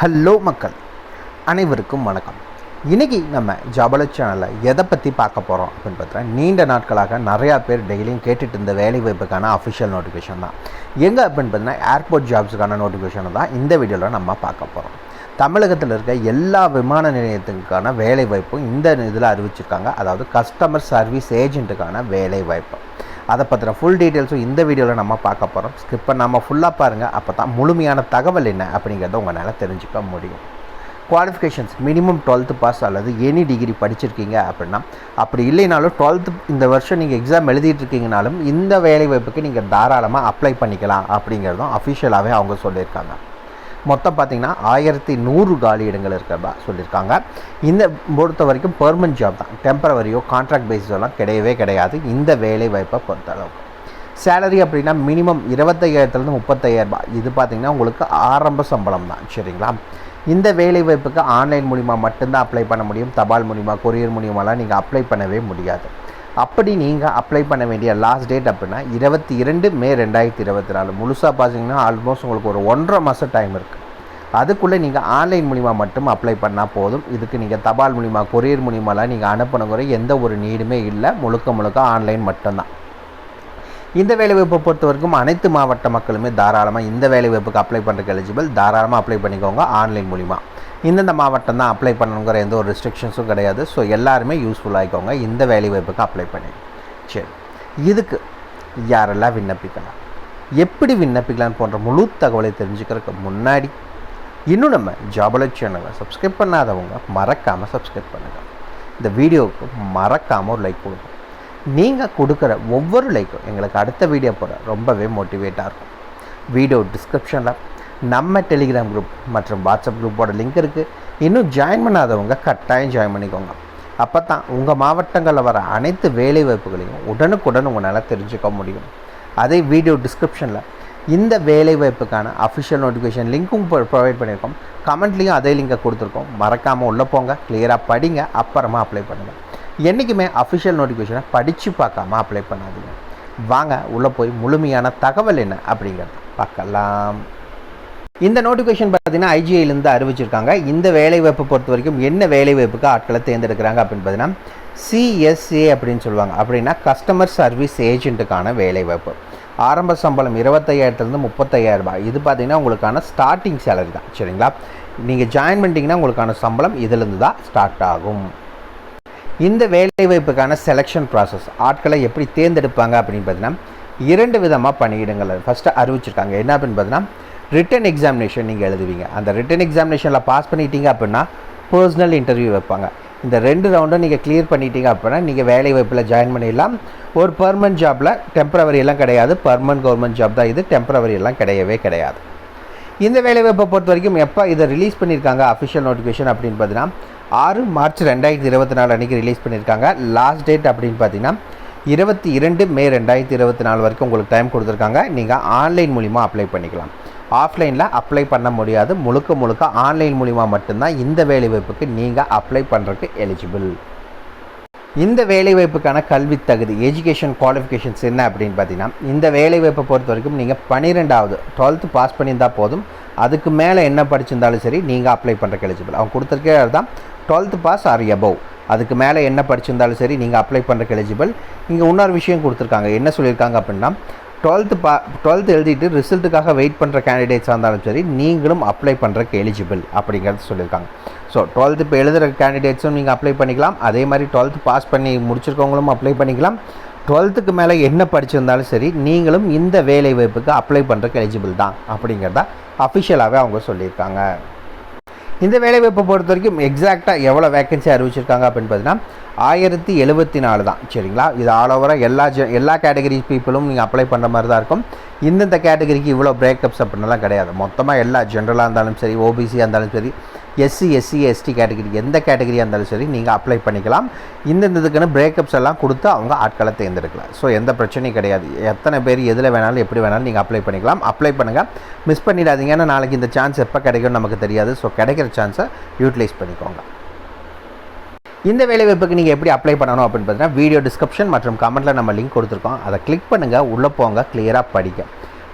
Hello மக்கள் அனைவருக்கும் வணக்கம். இன்றைக்கி நம்ம ஜாபல சேனலில் எதை பற்றி பார்க்க போகிறோம் அப்படின்னு பார்த்தா நீண்ட நாட்களாக நிறையா பேர் டெய்லியும் கேட்டுட்டு இருந்த வேலை வாய்ப்புக்கான அஃபிஷியல் நோட்டிஃபிகேஷன் தான். எங்கே அப்படின்னு பார்த்தீங்கன்னா ஏர்போர்ட் ஜாப்ஸுக்கான நோட்டிஃபிகேஷனை தான் இந்த வீடியோவில் நம்ம பார்க்க போகிறோம் தமிழகத்தில் இருக்க எல்லா விமான நிலையத்துக்கான வேலை வாய்ப்பும் இந்த இதில் அறிவிச்சிருக்காங்க. அதாவது கஸ்டமர் சர்வீஸ் ஏஜென்ட்டுக்கான வேலை வாய்ப்பு. அதை பற்றின ஃபுல் டீட்டெயில்ஸும் இந்த வீடியோவில் நம்ம பார்க்க போகிறோம் ஸ்கிப் நம்ம ஃபுல்லாக பாருங்கள் அப்போ தான் முழுமையான தகவல் என்ன அப்படிங்கிறத உங்களால் தெரிஞ்சுக்க முடியும். குவாலிஃபிகேஷன்ஸ் மினிமம் டுவெல்த்து பாஸ் அல்லது எனி டிகிரி படிச்சிருக்கீங்க அப்படின்னா அப்படி இல்லைனாலும் டுவெல்த்து இந்த வருஷம் நீங்கள் எக்ஸாம் எழுதிட்டு இருக்கீங்கனாலும் இந்த வேலைவாய்ப்புக்கு நீங்கள் தாராளமாக அப்ளை பண்ணிக்கலாம் அப்படிங்கிறதும் அஃபிஷியலாகவே அவங்க சொல்லியிருக்காங்க. மொத்தம் பார்த்தீங்கன்னா ஆயிரத்தி நூறு காலி இடங்கள் இருக்கிறதா சொல்லியிருக்காங்க. இந்த பொறுத்த வரைக்கும் பெர்மனன்ட் ஜாப் தான். டெம்பரவரியோ கான்ட்ராக்ட் பேஸிஸோலாம் கிடையவே கிடையாது. இந்த வேலை வாய்ப்பை பொறுத்தளவுக்கு சேலரி அப்படின்னா மினிமம் இருபத்தையாயிரத்துலேருந்து முப்பத்தையாயிரரூபா இது பார்த்திங்கன்னா உங்களுக்கு ஆரம்ப சம்பளம் தான். சரிங்களா? இந்த வேலை வாய்ப்புக்கு ஆன்லைன் மூலிமா மட்டும்தான் அப்ளை பண்ண முடியும். தபால் மூலிமா கொரியர் மூலியமாலாம் நீங்கள் அப்ளை பண்ணவே முடியாது. அப்படி நீங்கள் அப்ளை பண்ண வேண்டிய லாஸ்ட் டேட் அப்படின்னா இருபத்தி இரண்டு மே ரெண்டாயிரத்தி இருபத்தி நாலு. முழுசாக பார்த்தீங்கன்னா ஆல்மோஸ்ட் உங்களுக்கு ஒரு ஒன்றரை மாதம் டைம் இருக்குது அதுக்குள்ளே நீங்கள் ஆன்லைன் மூலிமா மட்டும் அப்ளை பண்ணால் போதும். இதுக்கு நீங்கள் தபால் மூலிமா கொரியர் மூலிமாலாம் நீங்கள் அனுப்பணுங்கிற எந்த ஒரு நீடுமே இல்லை. முழுக்க முழுக்க ஆன்லைன் மட்டும்தான். இந்த வேலைவாய்ப்பை பொறுத்த வரைக்கும் அனைத்து மாவட்ட மக்களுமே தாராளமாக இந்த வேலைவாய்ப்புக்கு அப்ளை பண்ணுறதுக்கு எலிஜிபிள் தாராளமாக அப்ளை பண்ணிக்கோங்க ஆன்லைன் மூலிமா. இந்தந்த மாவட்டம் தான் அப்ளை பண்ணணுங்கிற எந்த ஒரு ரெஸ்ட்ரிக்ஷன்ஸும் கிடையாது. ஸோ எல்லாருமே யூஸ்ஃபுல் ஆகிக்கோங்க இந்த வேலைவாய்ப்புக்கு அப்ளை பண்ணி. சரி. இதுக்கு யாரெல்லாம் விண்ணப்பிக்கலாம்? எப்படி விண்ணப்பிக்கலாம் போன்ற முழு தகவலை தெரிஞ்சுக்கிறதுக்கு முன்னாடி இன்னும் நம்ம ஜாபல சேனலை சப்ஸ்கிரைப் பண்ணாதவங்க மறக்காமல் சப்ஸ்கிரைப் பண்ணுங்கள் இந்த வீடியோவுக்கு மறக்காமல் ஒரு லைக் கொடுங்க. நீங்கள் கொடுக்குற ஒவ்வொரு லைக்கும் எங்களுக்கு அடுத்த வீடியோ போட ரொம்பவே மோட்டிவேட்டாக இருக்கும். வீடியோ டிஸ்கிரிப்ஷனில் நம்ம டெலிகிராம் குரூப் மற்றும் வாட்ஸ்அப் குரூப்போட லிங்க் இருக்குது இன்னும் ஜாயின் பண்ணாதவங்க கட்டாயம் ஜாயின் பண்ணிக்கோங்க. அப்போ தான் உங்கள் மாவட்டங்களில் வர அனைத்து வேலைவாய்ப்புகளையும் உடனுக்குடன் உங்களால் தெரிஞ்சுக்க முடியும். அதே வீடியோ டிஸ்கிரிப்ஷனில் இந்த வேலைவாய்ப்புக்கான அஃபிஷியல் நோட்டிஃபிகேஷன் லிங்க்கும் ப்ரொவைட் பண்ணியிருக்கோம் கமெண்ட்லேயும் அதே லிங்கை கொடுத்துருக்கோம். மறக்காமல் உள்ளே போங்க. கிளியராக படிங்க. அப்புறமா அப்ளை பண்ணுங்கள் என்றைக்குமே அஃபிஷியல் நோட்டிஃபிகேஷனை படித்து பார்க்காம அப்ளை பண்ணாதீங்க. வாங்க உள்ளே போய் முழுமையான தகவல் என்ன அப்படிங்கிறத பார்க்கலாம். இந்த நோட்டிஃபிகேஷன் பார்த்தீங்கன்னா ஐஜிஐலேருந்து அறிவிச்சிருக்காங்க. இந்த வேலைவாய்ப்பை பொறுத்த வரைக்கும் என்ன வேலைவாய்ப்புக்கு ஆட்களை தேர்ந்தெடுக்கிறாங்க அப்படின்னு பார்த்தீங்கன்னா சிஎஸ்ஏ அப்படின்னு சொல்லுவாங்க. அப்படின்னா கஸ்டமர் சர்வீஸ் ஏஜென்ட்டுக்கான வேலைவாய்ப்பு. ஆரம்ப சம்பளம் இருபத்தையாயிரத்துலேருந்து முப்பத்தையாயிரம் ரூபாய். இது பார்த்தீங்கன்னா உங்களுக்கான ஸ்டார்டிங் சேலரி தான். சரிங்களா? நீங்கள் ஜாயின் பண்ணிட்டீங்கன்னா உங்களுக்கான சம்பளம் இதிலேருந்து தான் ஸ்டார்ட் ஆகும். இந்த வேலைவாய்ப்புக்கான செலெக்ஷன் ப்ராசஸ் ஆட்களை எப்படி தேர்ந்தெடுப்பாங்க அப்படின்னு பார்த்தீங்கன்னா இரண்டு விதமாக பணியிடங்கள் ஃபஸ்ட்டு அறிவிச்சிருக்காங்க. என்ன அப்படின்னு பார்த்தீங்கன்னா ரிட்டன் எக்ஸாமினேஷன் நீங்கள் எழுதுவீங்க. அந்த ரிட்டன் எக்ஸாமினேஷனில் பாஸ் பண்ணிட்டீங்க அப்படின்னா பர்சனல் இன்டர்வியூ வைப்பாங்க. இந்த ரெண்டு ரவுண்டும் நீங்கள் கிளியர் பண்ணிட்டீங்க அப்படின்னா நீங்கள் வேலை வாய்ப்பில் ஜாயின் பண்ணிடலாம். ஒரு பர்மனன்ட் ஜாப்பில் டெம்பரவரி எல்லாம் கிடையாது. பர்மனன்ட் கவர்மெண்ட் ஜாப் தான் இது. டெம்பரவரி எல்லாம் கிடையவே கிடையாது. இந்த வேலைவாய்ப்பை பொறுத்த வரைக்கும் எப்போ இதை ரிலீஸ் பண்ணியிருக்காங்க அஃபிஷியல் நோட்டிஃபிகேஷன் அப்படின்னு பார்த்தீங்கன்னா ஆறு மார்ச் ரெண்டாயிரத்தி இருபத்தி நாலு அன்றைக்கி ரிலீஸ் பண்ணியிருக்காங்க லாஸ்ட் டேட் அப்படின்னு பார்த்தீங்கன்னா இருபத்தி இரண்டு மே ரெண்டாயிரத்தி இருபத்தி நாலு வரைக்கும் உங்களுக்கு டைம் கொடுத்துருக்காங்க. நீங்கள் ஆன்லைன் மூலிமா அப்ளை பண்ணிக்கலாம். ஆஃப்லைனில் அப்ளை பண்ண முடியாது. முழுக்க முழுக்க ஆன்லைன் மூலிமா மட்டும்தான் இந்த வேலைவாய்ப்புக்கு நீங்கள் அப்ளை பண்ணுறதுக்கு எலிஜிபிள் இந்த வேலைவாய்ப்புக்கான கல்வி தகுதி எஜுகேஷன் குவாலிஃபிகேஷன்ஸ் என்ன அப்படின்னு பார்த்தீங்கன்னா இந்த வேலைவாய்ப்பை பொறுத்த வரைக்கும் நீங்கள் பன்னிரெண்டாவது டுவெல்த்து பாஸ் பண்ணியிருந்தால் போதும். அதுக்கு மேலே என்ன படிச்சிருந்தாலும் சரி நீங்கள் அப்ளை பண்ணுறக்கு எலிஜிபிள் அவங்க கொடுத்துருக்கே தான் டுவெல்த்து பாஸ் ஆர் எபவ் அதுக்கு மேலே என்ன படிச்சிருந்தாலும் சரி நீங்கள் அப்ளை பண்ணுறக்கு எலிஜிபிள் இங்கே இன்னொரு விஷயம் கொடுத்துருக்காங்க. என்ன சொல்லியிருக்காங்க அப்படின்னா டுவெல்த்து பா டுவெல்த்து எழுதிட்டு ரிசல்ட்டுக்காக வெயிட் பண்ணுற கேண்டிடேட்ஸாக இருந்தாலும் சரி நீங்களும் அப்ளை பண்ணுறக்கு எலிஜிபிள் அப்படிங்கிறது சொல்லியிருக்காங்க. ஸோ டுவெல்த்து இப்போ எழுதுகிற கேண்டிடேட்ஸும் நீங்கள் அப்ளை பண்ணிக்கலாம். அதே மாதிரி டுவெல்த்து பாஸ் பண்ணி முடிச்சிருக்கவங்களும் அப்ளை பண்ணிக்கலாம். டுவெல்த்துக்கு மேலே என்ன படிச்சிருந்தாலும் சரி நீங்களும் இந்த வேலை வாய்ப்புக்கு அப்ளை பண்ணுறக்கு எலிஜிபிள் தான் அப்படிங்கிறத அஃபிஷியலாகவே அவங்க சொல்லியிருக்காங்க. இந்த வேலைவாய்ப்பை பொறுத்த வரைக்கும் எக்ஸாக்டாக எவ்வளோ வேக்கன்சி அறிவிச்சிருக்காங்க அப்படின்னு பார்த்தீங்கன்னா ஆயிரத்தி எழுபத்தி நாலு தான். சரிங்களா? இது ஆல் ஓவராக எல்லா ஜ எல்லா கேட்டகரி பீப்புளும் நீங்கள் அப்ளை பண்ணுற மாதிரி தான் இருக்கும். இந்தந்த கேட்டகரிக்கு இவ்வளோ பிரேக்கப்ஸ் அப்படின்லாம் கிடையாது. மொத்தமாக எல்லா ஜென்ரலாக இருந்தாலும் சரி ஓபிசியாக இருந்தாலும் சரி எஸ்சி எஸ்சி எஸ்டி கேட்டகரி எந்த கேட்டகரியாக இருந்தாலும் சரி நீங்கள் அப்ளை பண்ணிக்கலாம். இந்தந்த இதுக்குன்னு பிரேக்கப்ஸ் எல்லாம் கொடுத்து அவங்க ஆட்களை தேர்ந்தெடுக்கலாம். ஸோ எந்த பிரச்சனையும் கிடையாது. எத்தனை பேர் எதில் வேணாலும் எப்படி வேணாலும் நீங்கள் அப்ளை பண்ணிக்கலாம். அப்ளை பண்ணுங்கள் மிஸ் பண்ணிடாதீங்க. ஏன்னா நாளைக்கு இந்த சான்ஸ் எப்போ கிடைக்கும்னு நமக்கு தெரியாது. ஸோ கிடைக்கிற சான்ஸை யூட்டிலைஸ் பண்ணிக்கோங்க. இந்த வேலைவாய்ப்புக்கு நீங்கள் எப்படி அப்ளை பண்ணணும் அப்படின்னு பார்த்தீங்கன்னா வீடியோ டிஸ்கிரிப்ஷன் மற்றும் கமெண்ட்டில் நம்ம லிங்க் கொடுத்துருக்கோம். அதை கிளிக் பண்ணுங்கள் உள்ளே போங்க கிளியராக படிக்க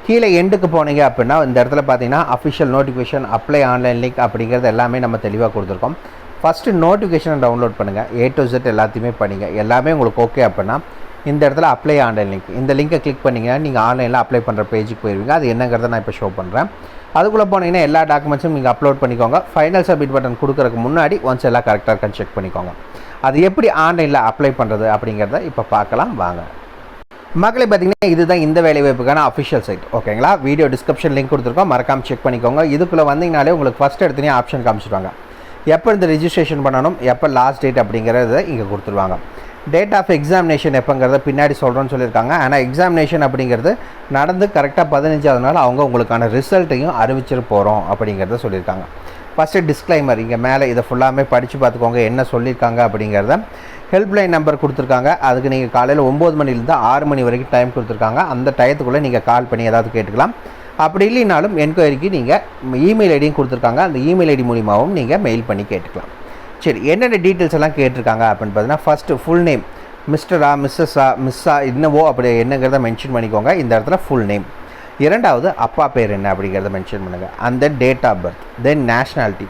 கீழே எண்டுக்கு போனீங்க அப்படின்னா இந்த இடத்துல பார்த்தீங்கன்னா official notification apply online link அப்படிங்கிறது எல்லாமே நம்ம தெளிவாக கொடுத்துருக்கோம். ஃபஸ்ட்டு நோட்டிஃபிகேஷனை டவுன்லோட் பண்ணுங்கள் ஏ டு ஜெட் எல்லாத்தையுமே பண்ணிங்க எல்லாமே உங்களுக்கு ஓகே அப்படின்னா இந்த இடத்துல அப்ளை ஆன்லைன் லிங்க் இந்த லிங்கை கிளிக் பண்ணிங்கன்னா நீங்கள் ஆன்லைனில் அப்ளை பண்ணுற பேஜுக்கு போயிருவீங்க. அது என்னங்கிறத நான் இப்போ ஷோ பண்ணுறேன் அதுக்குள்ளே போனீங்கன்னா எல்லா டாக்குமெண்ட்ஸும் நீங்கள் அப்லோட் பண்ணிக்கோங்க. ஃபைனல் சப்மிட் பட்டன் கொடுக்குறக்கு முன்னாடி ஒன்ஸ் எல்லாம் கரெக்டாக இருக்கான்னு செக் பண்ணிக்கோங்க. அது எப்படி ஆன்லைனில் அப்ளை பண்ணுறது அப்படிங்கிறத இப்போ பார்க்கலாம் வாங்க. மக்களை பார்த்தீங்கன்னா இதுதான் இந்த வேலைவாய்ப்புக்கான அஃபிஷியல் சைட் ஓகேங்களா வீடியோ டிஸ்கிரிப்ஷன் லிங்க் கொடுத்துருக்கோம். மறக்காம செக் பண்ணிக்கோங்க. இதுக்குள்ளே வந்தீங்கனாலே உங்களுக்கு ஃபஸ்ட் எடுத்துனே ஆப்ஷன் காமிச்சிருவாங்க. எப்போ இந்த ரிஜிஸ்ட்ரேஷன் பண்ணணும் எப்போ லாஸ்ட் டேட் அப்படிங்கிறத இங்கே கொடுத்துருவாங்க. டேட் ஆஃப் எக்ஸாமினேஷன் எப்போங்கிறத பின்னாடி சொல்கிறோன்னு சொல்லியிருக்காங்க. ஆனால் எக்ஸாமினேஷன் அப்படிங்கிறது நடந்து கரெக்டாக பதினஞ்சாவது நாள் அவங்க உங்களுக்கான ரிசல்ட்டையும் அறிவிச்சிட்டு போகிறோம் அப்படிங்கிறத சொல்லியிருக்காங்க. ஃபஸ்ட்டு டிஸ்க்ளைமர் இங்கே மேலே இதை ஃபுல்லாமே படித்து பார்த்துக்கோங்க என்ன சொல்லியிருக்காங்க அப்படிங்கிறத. ஹெல்ப்லைன் நம்பர் கொடுத்துருக்காங்க. அதுக்கு நீங்கள் காலையில் ஒம்பது மணிலேருந்து ஆறு மணி வரைக்கும் டைம் கொடுத்துருக்காங்க. அந்த டயத்துக்குள்ளே நீங்கள் கால் பண்ணி ஏதாவது கேட்டுக்கலாம். அப்படி இல்லைனாலும் என்கொயரிக்கு நீங்கள் இமெயில் ஐடியும் கொடுத்துருக்காங்க. அந்த இமெயில் ஐடி மூலிமாவும் நீங்கள் மெயில் பண்ணி கேட்டுக்கலாம். சரி என்னென்ன டீட்டெயில்ஸ் எல்லாம் கேட்டிருக்காங்க அப்படின்னு பார்த்தீங்கன்னா ஃபஸ்ட்டு ஃபுல் நேம் மிஸ்டரா மிஸ்ஸஸா மிஸ்ஸா என்னவோ அப்படி என்னங்கிறத மென்ஷன் பண்ணிக்கோங்க. இந்த இடத்துல ஃபுல் நேம் இரண்டாவது அப்பா பேர் என்ன அப்படிங்கிறத மென்ஷன் பண்ணுங்கள் and then date of birth then nationality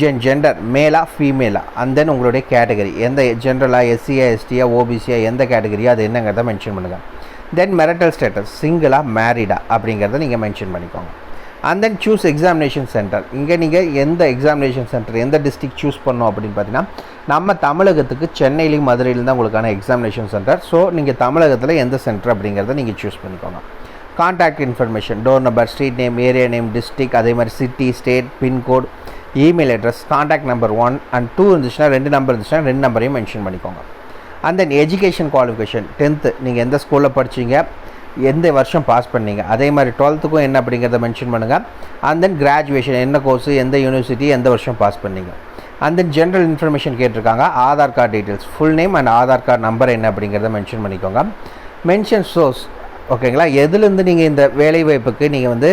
gen gender மேலா ஃபீமேலா அண்ட் தென் உங்களுடைய கேட்டகரி எந்த ஜென்ரலாக எஸ்சியா எஸ்டியா ஓபிசியா எந்த கேட்டகரியோ அது என்னங்கிறத மென்ஷன் பண்ணுங்கள் தென் மெரட்டல் ஸ்டேட்டஸ் சிங்கிளாக மேரிடா அப்படிங்கிறத நீங்கள் மென்ஷன் பண்ணிக்கோங்க. And then choose examination centre இங்கே நீங்கள் எந்த எக்ஸாமினேஷன் சென்டர் எந்த டிஸ்ட்ரிக்ட் சூஸ் பண்ணோம் அப்படின்னு பார்த்தீங்கன்னா நம்ம தமிழகத்துக்கு சென்னையிலையும் மதுரையிலும் தான் உங்களுக்கான எக்ஸாமினேஷன் சென்டர் ஸோ நீங்கள் தமிழகத்தில் எந்த சென்டர் அப்படிங்கிறத நீங்கள் சூஸ் பண்ணிக்கோங்க. Contact information door number street name area name district அதே மாதிரி city state pincode email address contact number one and two இருந்துச்சுன்னா ரெண்டு நம்பர் இருந்துச்சுன்னா ரெண்டு நம்பரையும் மென்ஷன் பண்ணிக்கோங்க. And then education qualification tenth நீங்கள் எந்த ஸ்கூலில் படிச்சீங்க எந்த வருஷம் பாஸ் பண்ணீங்க? அதே மாதிரி டுவெல்த்துக்கும் என்ன அப்படிங்கிறத மென்ஷன் பண்ணுங்கள் அண்ட் தென் கிராஜுவேஷன் என்ன கோர்ஸ் எந்த யூனிவர்சிட்டி எந்த வருஷம் பாஸ் பண்ணீங்க? அண்ட் தென் ஜென்ரல் இன்ஃபர்மேஷன் கேட்டிருக்காங்க. Aadhaar card details full name and Aadhaar card number என்ன அப்படிங்கிறத மென்ஷன் பண்ணிக்கோங்க. மென்ஷன் சோர்ஸ் ஓகேங்களா எதுலேருந்து நீங்கள் இந்த வேலைவாய்ப்புக்கு நீங்கள் வந்து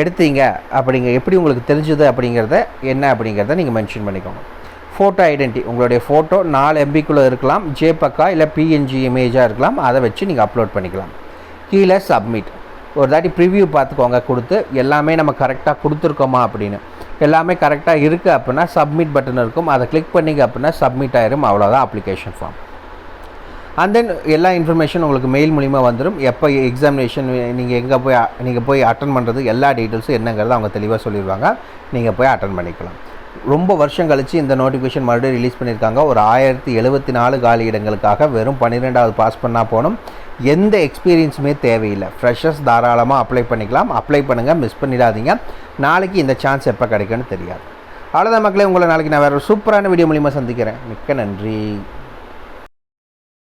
எடுத்தீங்க அப்படிங்க எப்படி உங்களுக்கு தெரிஞ்சுது அப்படிங்கிறத என்ன அப்படிங்கிறத நீங்கள் மென்ஷன் பண்ணிக்கோங்க. ஃபோட்டோ ஐடென்டி உங்களுடைய ஃபோட்டோ நாலு எம்பிக்குள்ளே இருக்கலாம். ஜேபக்கா இல்லை பிஎன்ஜி இமேஜாக இருக்கலாம். அதை வச்சு நீங்கள் அப்லோட் பண்ணிக்கலாம். கீழே சப்மிட் ஒரு தாட்டி ப்ரிவ்யூ பார்த்துக்கோங்க கொடுத்து எல்லாமே நம்ம கரெக்டாக கொடுத்துருக்கோமா அப்படின்னு. எல்லாமே கரெக்டாக இருக்குது அப்படின்னா சப்மிட் பட்டன் இருக்கும். அதை கிளிக் பண்ணிங்க அப்படின்னா சப்மிட் ஆயிரும். அவ்வளோதான் அப்ளிகேஷன் ஃபார்ம் அண்ட் தென் எல்லா இன்ஃபர்மேஷன் உங்களுக்கு மெயில் மூலிமா வந்துடும் எப்போ எக்ஸாமினேஷன் நீங்கள் எங்கே போய் நீங்கள் போய் அட்டன் பண்ணுறது எல்லா டீட்டெயில்ஸும் என்னங்கிறத அவங்க தெளிவாக சொல்லிடுவாங்க நீங்கள் போய் அட்டன் பண்ணிக்கலாம். ரொம்ப வருஷம் கழித்து இந்த நோட்டிஃபிகேஷன் மறுபடியும் ரிலீஸ் பண்ணியிருக்காங்க ஒரு ஆயிரத்தி எழுபத்தி நாலு காலி இடங்களுக்காக வெறும் பன்னிரெண்டாவது பாஸ் பண்ணால் போனோம் எந்த எக்ஸ்பீரியன்ஸுமே தேவையில்லை. ஃப்ரெஷர்ஸ் தாராளமாக அப்ளை பண்ணிக்கலாம். அப்ளை பண்ணுங்கள் மிஸ் பண்ணிடாதீங்க. நாளைக்கு இந்த சான்ஸ் எப்போ கிடைக்குன்னு தெரியாது. அவ்வளோதான் மக்களே. உங்களை நாளைக்கு நான் வேறு ஒரு சூப்பரான வீடியோ மூலிமா சந்திக்கிறேன். மிக்க நன்றி.